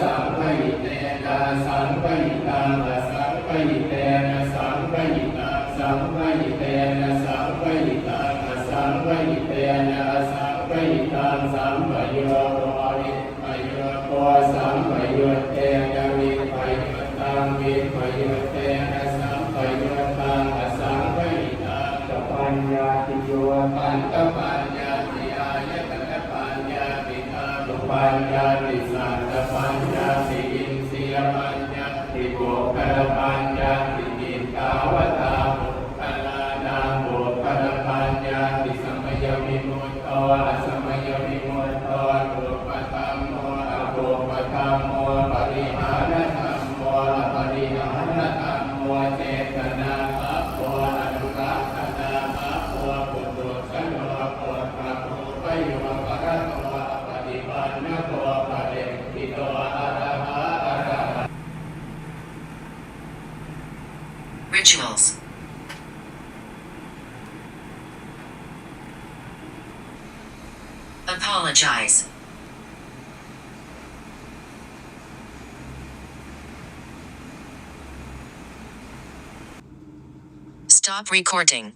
สังฆิเตนะสังฆิตังอสังฆิเตนะสังฆิตังสังฆิเตนะสังฆิตังอสังฆิเตนะสังฆิตังสัมปโยโรวิปโยโกสัมปโยเตนะวิปโยตังวิปโยเตนะสัมปโยตังสังฆิตังตปัญญาติโยปันตปัญญา ปัญญาติสัตตปัญญาติอินทรียปัญญาติโกกรปัญญาติจิตตาวตาบุคลานาบุคลปัญญาติสมยวิมุตโตอสมยวิมุตโตรูปธรรมโมอรูปธรรมโมปริหารธรรม Rituals. Apologize. Stop recording.